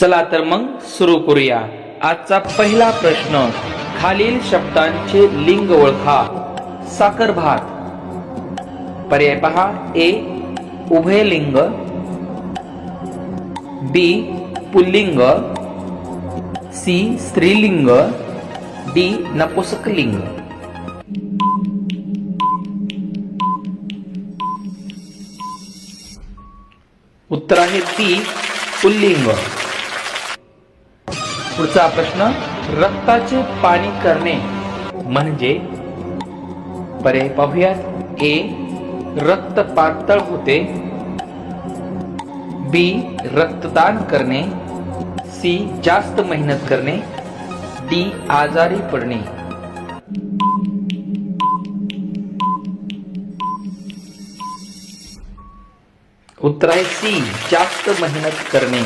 चला तर मग सुरू करूया. आजचा पहिला प्रश्न. खालील शब्दांचे लिंग ओळखा. साखर भात. पर्याय पहा. ए उभयलिंग बी पुल्लिंग. सी स्त्रीलिंग. डी नपुसकलिंग उत्तर आहे ती पुल्लिंग. पुढचा प्रश्न रक्ताचे पाणी करणे. म्हणजे? पर्याय पाहूयात. ए रक्त पातळ होते. बी रक्तदान करणे. सी जास्त मेहनत करणे. डी आजारी पडणे. उत्तर आहे सी जास्त मेहनत करणे.